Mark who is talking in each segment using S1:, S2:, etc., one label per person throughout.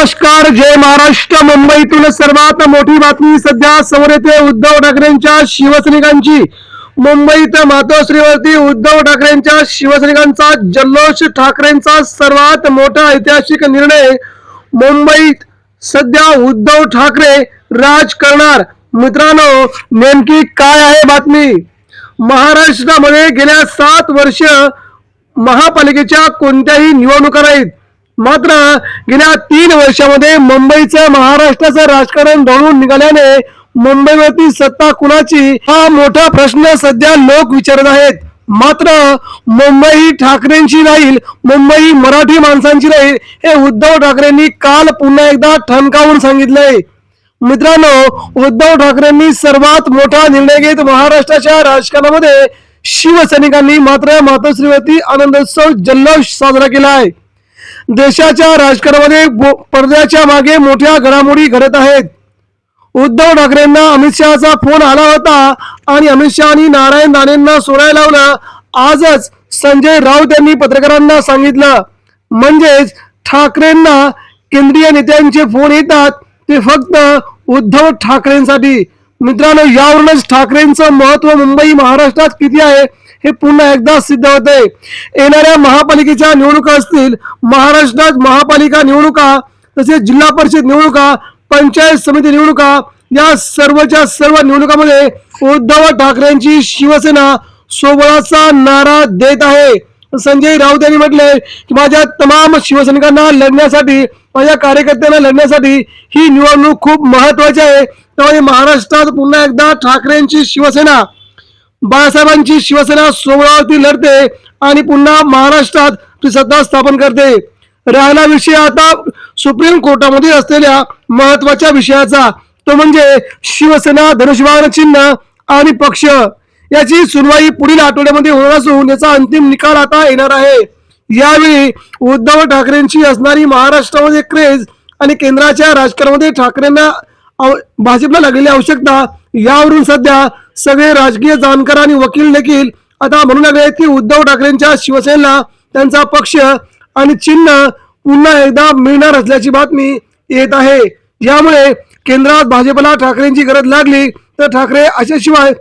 S1: नमस्कार जय महाराष्ट्र. मुंबईतील सर्वात मोठी बातमी सध्या समोर येते उद्धव ठाकरेंच्या शिवसैनिकांची. मुंबईत मातोश्रीवरती उद्धव ठाकरेंच्या शिवसैनिकांचा जल्लोष ठाकरेंचा सर्वात मोठा ऐतिहासिक निर्णय. मुंबईत सध्या उद्धव ठाकरे राज करणार. मित्रांनो नेमकी काय आहे बातमी? महाराष्ट्रामध्ये गेल्या सात वर्ष महापालिकेच्या कोणत्याही निवडणुका नाहीत. मात्र गेल्या तीन वर्षामध्ये मुंबईचं महाराष्ट्राचं राजकारण ढळून निघाल्याने मुंबईवरती सत्ता कुणाची हा मोठा प्रश्न सध्या लोक विचारत आहेत. मात्र मुंबई ही ठाकरेंची राहील मुंबई मराठी माणसांची राहील हे उद्धव ठाकरेंनी काल पुन्हा एकदा ठणकावून सांगितलंय. मित्रांनो उद्धव ठाकरेंनी सर्वात मोठा निर्णय घेत महाराष्ट्राच्या राजकारणामध्ये शिवसैनिकांनी मात्र मातोश्रीवरती आनंदोत्सव जल्लोष साजरा केला आहे देशाच्या राजकारणामध्ये पडद्याच्या मागे मोठ्या घडामोडी घडत आहेत. उद्धव ठाकरेंना अमित शहाचा फोन आला होता आणि अमित शहानी नारायण राणेंना सोडायला लावलं. आजच संजय राऊत यांनी पत्रकारांना सांगितलं. म्हणजेच ठाकरेंना केंद्रीय नेत्यांचे फोन येतात ते फक्त उद्धव ठाकरेंसाठी. मित्रांनो यावरूनच ठाकरेंचं महत्त्व मुंबई महाराष्ट्रात किती आहे हे पुन्हा एकदा सिद्ध होते येणाऱ्या महापालिकेच्या निवडणुका असतील महाराष्ट्रात महापालिका निवडणुका तसेच जिल्हा परिषद निवडणुका पंचायत समिती निवडणुका या सर्वच्या सर्व निवडणुकामध्ये उद्धव ठाकरेंची शिवसेना सोबळाचा नारा देत आहे. संजय राऊत यांनी म्हटले की माझ्या तमाम शिवसैनिकांना लढण्यासाठी माझ्या कार्यकर्त्यांना लढण्यासाठी ही निवडणूक खूप महत्वाची आहे. त्यामुळे महाराष्ट्रात पुन्हा एकदा ठाकरेंची शिवसेना बाळासाहेबांची शिवसेना सोहळावरती लढते आणि पुन्हा महाराष्ट्रात ती सत्ता स्थापन करते. राहिला विषय आता सुप्रीम कोर्टामध्ये असलेल्या महत्त्वाच्या विषयाचा. तो म्हणजे शिवसेना धनुष्यबाण चिन्ह आणि पक्ष. याची सुनवाई पुढील आठवड्यामध्ये होणार असून याचा अंतिम निकाल आता येणार आहे. यावेळी उद्धव ठाकरेंची असणारी महाराष्ट्रामध्ये क्रेज आणि केंद्राच्या राजकारणामध्ये ठाकरेंना आव- भाजपला लागलेली आवश्यकता यावरून सध्या सगळे राजकीय जाणकार आणि वकील देखील आता म्हणू लागले आहेत की उद्धव ठाकरेंच्या शिवसेनेला त्यांचा पक्ष आणि चिन्ह पुन्हा एकदा मिळणार असल्याची बातमी येत आहे. यामुळे केंद्रात भाजपला ठाकरेंची गरज लागली तर ठाकरे अशाशिवाय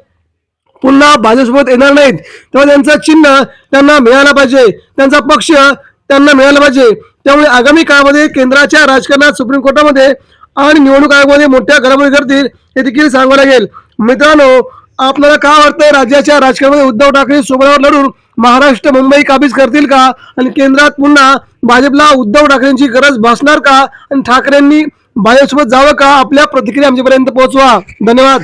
S1: पुन्हा भाजपसोबत येणार नाहीत. तेव्हा त्यांचं चिन्ह त्यांना मिळालं पाहिजे. त्यांचा पक्ष त्यांना मिळाला पाहिजे. त्यामुळे आगामी काळामध्ये केंद्राच्या राजकारणात सुप्रीम कोर्टामध्ये आणि निवडणूक आयोगामध्ये मोठ्या घडामोडी करतील हे देखील सांगावं लागेल. मित्रांनो आपल्याला काय वाटतंय? राज्याच्या राजकारणामध्ये उद्धव ठाकरे सोबत लढून महाराष्ट्र मुंबई काबीज करतील का? आणि केंद्रात पुन्हा भाजपला उद्धव ठाकरेंची गरज भासणार का? आणि ठाकरेंनी भाजपसोबत जावं का? आपल्या प्रतिक्रिया आमच्यापर्यंत पोहोचवा. धन्यवाद.